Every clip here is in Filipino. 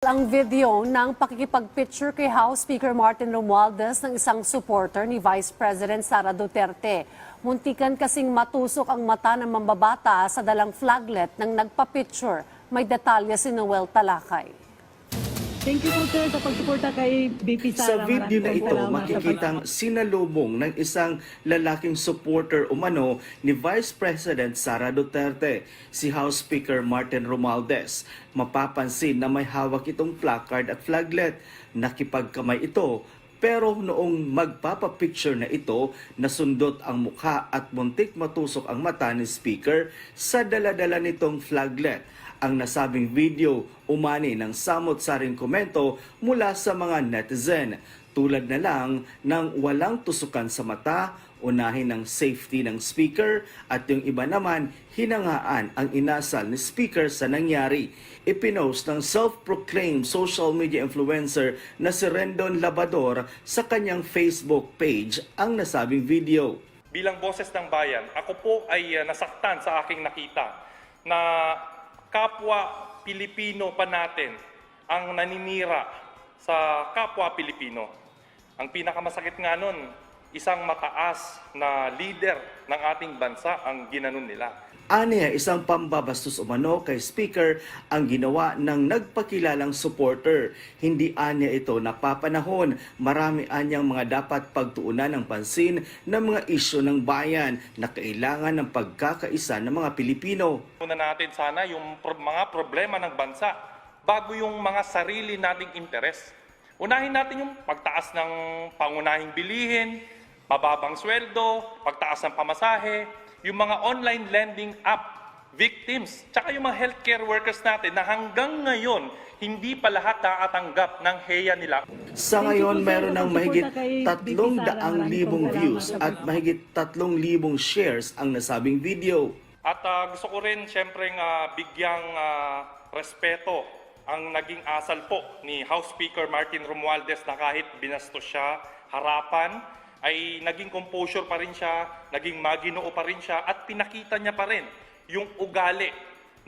Ang video ng pakikipag-picture kay House Speaker Martin Romualdez ng isang supporter ni Vice President Sara Duterte. Muntikan kasing matusok ang mata ng mambabata sa dalang flaglet ng nagpa-picture. May detalye si Noel Talakay. Thank you po sir sa pagsuporta kay BP Sa Sara. video na ito, makikitang sinalubong ng isang lalaking supporter umano ni Vice President Sara Duterte, si House Speaker Martin Romualdez. Mapapansin na may hawak itong placard at flaglet. Nakipagkamay ito pero noong magpapapicture na ito, nasundot ang mukha at muntik matusok ang mata ni Speaker sa daladala nitong flaglet. Ang nasabing video umani ng samot-saring komento mula sa mga netizen. Tulad na lang ng walang tusukan sa mata, unahin ng safety ng speaker at yung iba naman hinangaan ang inasal ni speaker sa nangyari. Ipinost ng self-proclaimed social media influencer na si Rendon Labador sa kanyang Facebook page ang nasabing video. bilang boses ng bayan, ako po ay uh, nasaktan sa aking nakita na kapwa Pilipino pa natin ang naninira sa kapwa Pilipino. Ang pinakamasakit nga nun, isang mataas na leader ng ating bansa ang ginanon nila. Aniya isang pambabastos umano kay Speaker ang ginawa ng nagpakilalang supporter. Hindi anya ito napapanahon. Marami anyang mga dapat pagtuunan ng pansin ng mga isyo ng bayan na kailangan ng pagkakaisa ng mga Pilipino. Una natin sana yung pro- mga problema ng bansa bago yung mga sarili nating interes. Unahin natin yung pagtaas ng pangunahing bilihin, mababang sweldo, pagtaas ng pamasahe, yung mga online lending app victims, tsaka yung mga healthcare workers natin na hanggang ngayon hindi pa lahat nakatanggap ng heya nila. Sa ngayon, meron ng mahigit pagsuporta kay tatlong BP Sara. daang Maraming libong salamat views sa at mahigit tatlong libong shares ang nasabing video. At ah, gusto ko rin siyempre nga bigyang ah, respeto ang naging asal po ni House Speaker Martin Romualdez na kahit binastos siya harapan ay naging composure pa rin siya, naging maginoo pa rin siya at pinakita niya pa rin yung ugali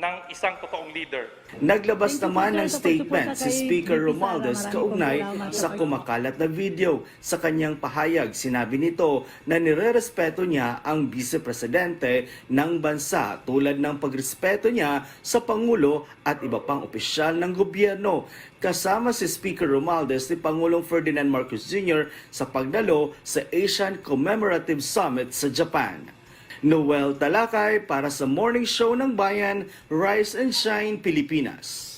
ng isang totoong leader. Naglabas naman ng statement si Speaker. Romualdez kaugnay sa kumakalat na video. Sa kanyang pahayag, sinabi nito na nirerespeto niya ang vice-presidente ng bansa tulad ng pagrespeto niya sa Pangulo at iba pang opisyal ng gobyerno. Kasama si Speaker Romualdez ni Pangulong Ferdinand Marcos Jr. sa pagdalo sa Asian Commemorative Summit sa Japan. Noel Talakay para sa Morning Show ng Bayan, Rise and Shine Pilipinas.